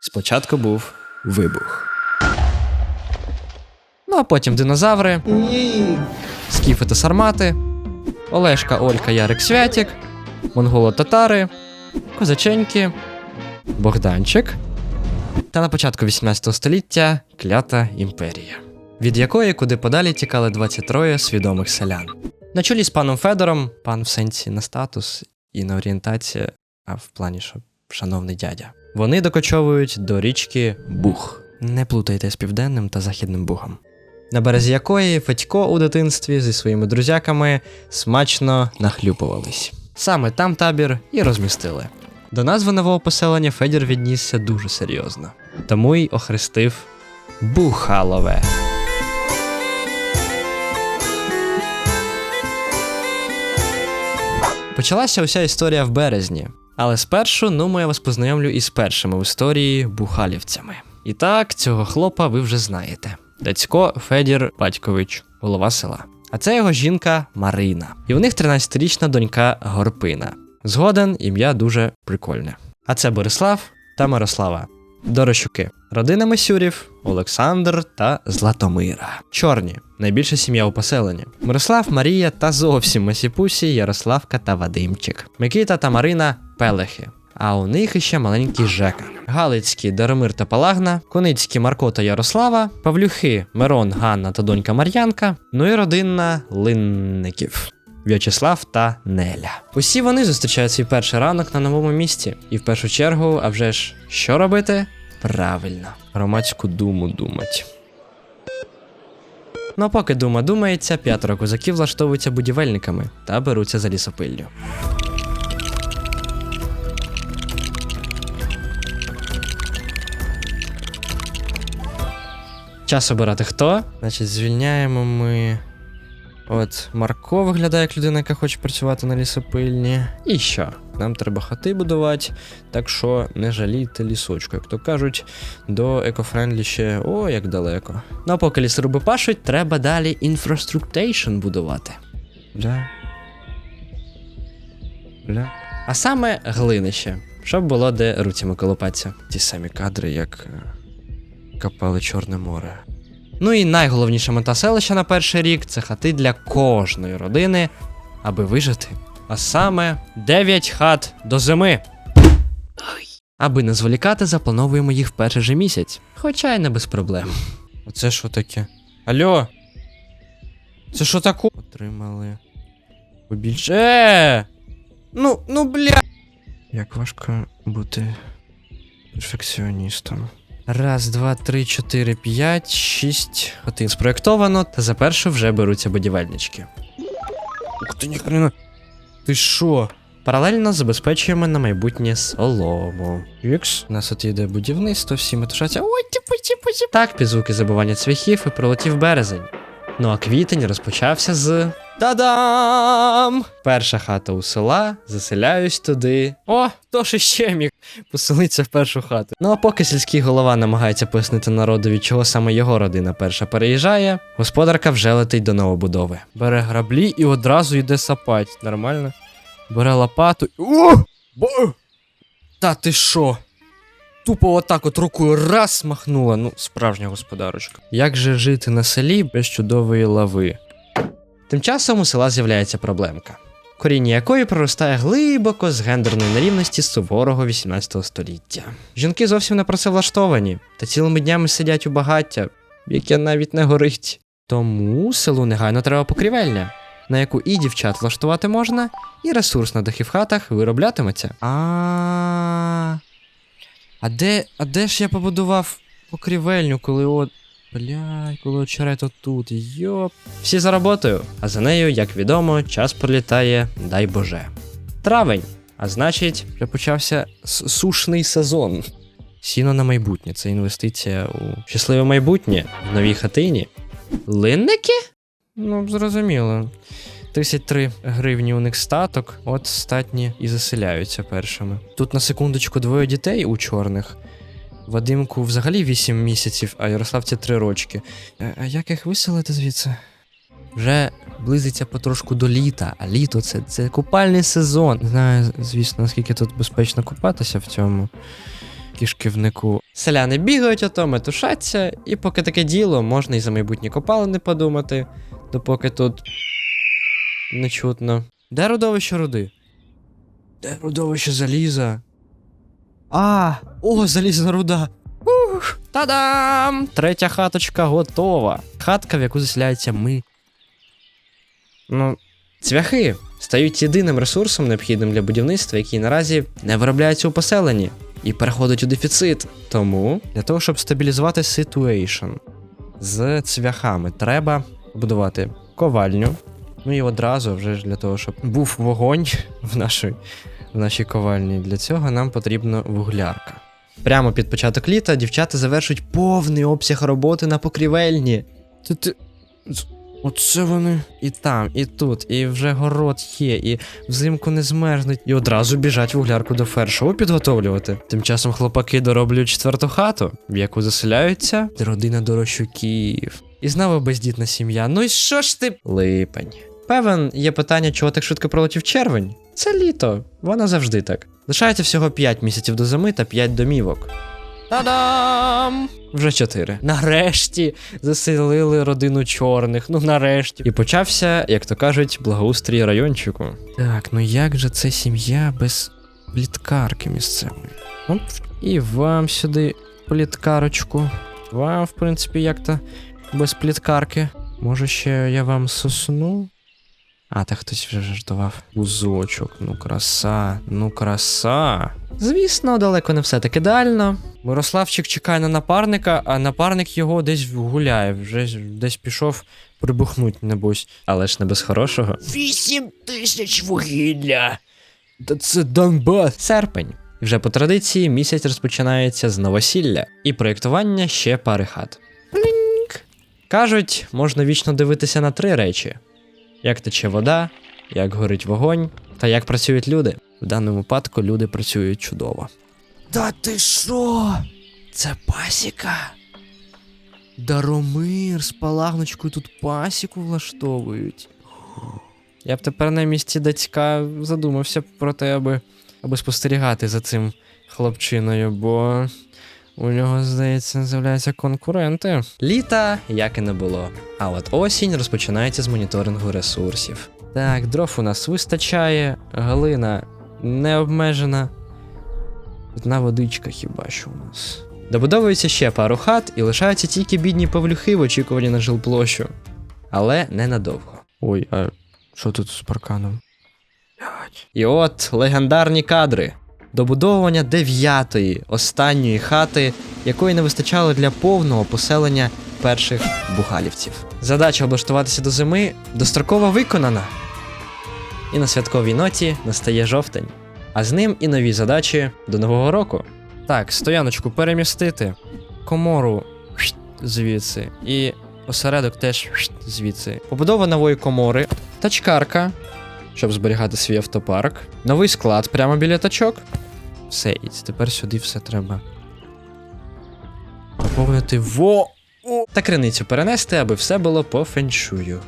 Спочатку був вибух. Ну а потім динозаври, скіфи та сармати, Олешка, Олька, Ярик Святік, монголо-татари, козаченьки, Богданчик та на початку 18 століття клята імперія, від якої куди подалі тікали 23 свідомих селян. На чолі з паном Федором, пан в сенсі на статус і на орієнтацію, а в плані, що шановний дядя. Вони докочовують до річки Бух. Не плутайте з південним та західним Бугом. На березі якої Федько у дитинстві зі своїми друзяками смачно нахлюпувались. Саме там табір і розмістили. До назви нового поселення Федір віднісся дуже серйозно, тому й охрестив Бухалове. Почалася уся історія в березні, але спершу, ну, я вас познайомлю із першими в історії бухалівцями. І так, цього хлопа ви вже знаєте. Дацько Федір Батькович, голова села. А це його жінка Марина. І в них 13-річна донька Горпина. Згоден ім'я дуже прикольне. А це Борислав та Мирослава. Дорощуки. Родина Мисюрів, Олександр та Златомира. Чорні найбільша сім'я у поселенні. Мирослав, Марія та зовсім Масіпусі, Ярославка та Вадимчик. Микита та Марина Пелехи. А у них іще маленький Жека. Галицькі Даромир та Палагна, Коницькі Марко та Ярослава, Павлюхи, Мирон, Ганна та донька Мар'янка, ну і родинна Линників. В'ячеслав та Неля. Усі вони зустрічають свій перший ранок на новому місці. І в першу чергу, а вже ж, що робити? Правильно, громадську думу думать. Ну а поки дума думається, п'ятеро козаків влаштовуються будівельниками та беруться за лісопиллю. Час обирати хто. Значить, звільняємо ми. От Марко виглядає як людина, яка хоче працювати на лісопильні. І що? Нам треба хати будувати, так що не жалійте лісочку. Як то кажуть, до екофрендлі ще о, як далеко. Ну а поки лісоруби пашуть, треба далі інфраструктейшн будувати. Бля. Бля. А саме глинище, щоб було де руцями колопатися. Ті самі кадри, як е, копали Чорне море. Ну і найголовніша мета селища на перший рік це хати для кожної родини, аби вижити. А саме 9 хат до зими. Аби не зволікати, заплановуємо їх в перший же місяць. Хоча й не без проблем. Оце що таке? Алло? Це що таке? Отримали. Побільше. Е! Ну, ну бля. Як важко бути перфекціоністом. Раз, два, три, чотири, п'ять, шість хатин спроєктовано, та за першу вже беруться будівельнички. Ух ти ніхрена. Ти що? Паралельно забезпечуємо на майбутнє солому. Ікс. У нас от іде будівництво, всі метушаться. Ой, типу, типу, типу. Так, під звуки забування цвяхів і пролетів березень. Ну а квітень розпочався з. Та-дам! Перша хата у села, заселяюсь туди. О, хто ж іще міг поселитися в першу хату. Ну а поки сільський голова намагається пояснити народові, чого саме його родина перша переїжджає, господарка вже летить до новобудови. Бере граблі і одразу йде сапать. Нормально? Бере лопату. О! Бо... Та ти що? Тупо отак от рукою раз махнула. Ну, справжня господарочка. Як же жити на селі без чудової лави? Тим часом у села з'являється проблемка, коріння якої проростає глибоко з гендерної нерівності суворого 18 століття. Жінки зовсім не працевлаштовані та цілими днями сидять у багаття, яке навіть не горить. Тому селу негайно треба покрівельня, на яку і дівчат влаштувати можна, і ресурс на дахи в хатах вироблятиметься. А. А де, а де ж я побудував покрівельню, коли от. Блядь, коли очерет отут, йоп. Всі за роботою, а за нею, як відомо, час пролітає, дай Боже. Травень, а значить, вже почався сушний сезон. Сіно на майбутнє це інвестиція у щасливе майбутнє в новій хатині. Линники? Ну, зрозуміло. 33 гривні у них статок, от статні і заселяються першими. Тут на секундочку двоє дітей у чорних. Вадимку взагалі 8 місяців, а Ярославці 3 рочки. А, як їх виселити звідси? Вже близиться потрошку до літа, а літо це, це купальний сезон. Не знаю, звісно, наскільки тут безпечно купатися в цьому. кишківнику. Селяни бігають ото, метушаться, і поки таке діло, можна і за майбутні копалини подумати, допоки тут не чутно. Де родовище руди? Де родовище заліза? А, о, залізна руда. Ух, та-дам! Третя хаточка готова. Хатка, в яку заселяються ми. Ну, цвяхи стають єдиним ресурсом, необхідним для будівництва, який наразі не виробляється у поселенні і переходить у дефіцит. Тому для того, щоб стабілізувати ситуейшн з цвяхами, треба будувати ковальню. Ну і одразу, вже ж для того, щоб був вогонь в нашій, в нашій ковальні. Для цього нам потрібна вуглярка. Прямо під початок літа дівчата завершують повний обсяг роботи на покрівельні. Ти, ти... Оце вони і там, і тут, і вже город є, і взимку не змерзнуть, і одразу біжать вуглярку до фершову підготовлювати. Тим часом хлопаки дороблюють четверту хату, в яку заселяються родина Дорощуків. І знову бездітна сім'я. Ну і що ж ти? Липень. Певен, є питання, чого так швидко пролетів червень. Це літо, вона завжди так. Лишається всього 5 місяців до зими та 5 домівок. Та-дам! Вже 4. Нарешті заселили родину чорних. Ну нарешті. І почався, як то кажуть, благоустрій райончику. Так, ну як же це сім'я без пліткарки місцевої? Оп, і вам сюди пліткарочку. Вам, в принципі, як-то без пліткарки. Може, ще я вам сосну? А, та хтось вже жартував. Вузочок, ну краса, ну краса. Звісно, далеко не все так ідеально. Мирославчик чекає на напарника, а напарник його десь гуляє, вже десь пішов прибухнуть, небось. Але ж не без хорошого. Вісім тисяч вугілля. Та це Донбас. Серпень. І вже по традиції місяць розпочинається з новосілля і проєктування ще пари хат. Плінк. Кажуть, можна вічно дивитися на три речі: як тече вода, як горить вогонь та як працюють люди. В даному випадку люди працюють чудово. Та ти що? Це пасіка. Даромир з палагночкою тут пасіку влаштовують. Я б тепер на місці дацька задумався про те, аби, аби спостерігати за цим хлопчиною, бо у нього, здається, з'являються конкуренти. Літа як і не було. А от осінь розпочинається з моніторингу ресурсів. Так, дров у нас вистачає, глина не обмежена. Одна водичка хіба що у нас. Добудовується ще пару хат і лишаються тільки бідні павлюхи в очікуванні на жилплощу. Але ненадовго. Ой, а що тут з парканом? І от легендарні кадри. Добудовування дев'ятої, останньої хати, якої не вистачало для повного поселення перших бухалівців. Задача облаштуватися до зими достроково виконана. І на святковій ноті настає жовтень, а з ним і нові задачі до нового року. Так, стояночку перемістити, комору звідси, і осередок теж звідси. Побудова нової комори, тачкарка, щоб зберігати свій автопарк, новий склад прямо біля тачок. Все, і тепер сюди все треба. Поповнити во. Та криницю перенести, аби все було по феншую.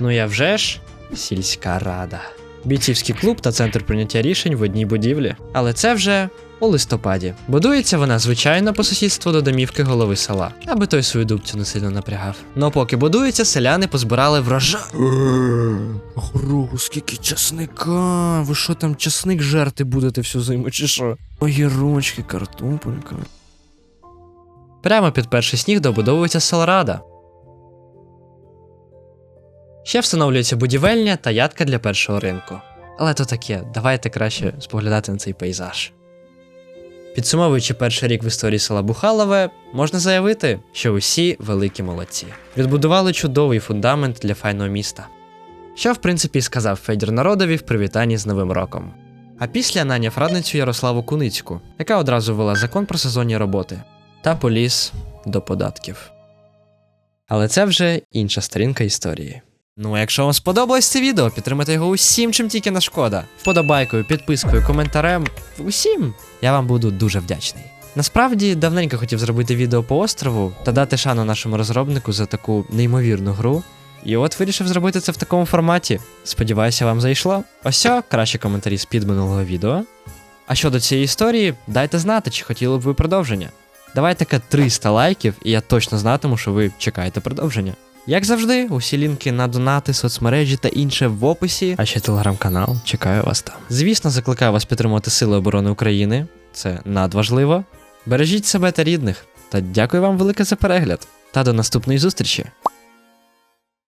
Ну я вже ж сільська рада. Бійцівський клуб та центр прийняття рішень в одній будівлі. Але це вже у листопаді. Будується вона, звичайно, по сусідству до домівки голови села, аби той свою дубцю не сильно напрягав. Ну поки будується, селяни позбирали врожай. Гороху, скільки часника. Ви що там часник жерти будете всю зиму, чи що? Огірочки, картопелька. Прямо під перший сніг добудовується селрада. Ще встановлюється будівельня та ядка для першого ринку. Але то таке, давайте краще споглядати на цей пейзаж. Підсумовуючи перший рік в історії села Бухалове, можна заявити, що усі великі молодці. Відбудували чудовий фундамент для файного міста. Що, в принципі, сказав Федір народові в привітанні з Новим роком. А після наняв радницю Ярославу Куницьку, яка одразу ввела закон про сезонні роботи та поліз до податків. Але це вже інша сторінка історії. Ну, а якщо вам сподобалось це відео, підтримайте його усім, чим тільки не шкода. Вподобайкою, підпискою, коментарем. Усім. Я вам буду дуже вдячний. Насправді давненько хотів зробити відео по острову та дати шану нашому розробнику за таку неймовірну гру. І от вирішив зробити це в такому форматі. Сподіваюся, вам зайшло. Ось, кращі коментарі з під минулого відео. А щодо цієї історії, дайте знати, чи хотіли б ви продовження. Давайте таке 300 лайків, і я точно знатиму, що ви чекаєте продовження. Як завжди, усі лінки на донати, соцмережі та інше в описі, а ще телеграм-канал. Чекаю вас там. Звісно, закликаю вас підтримувати Сили оборони України. Це надважливо. Бережіть себе та рідних. Та дякую вам велике за перегляд. Та до наступної зустрічі.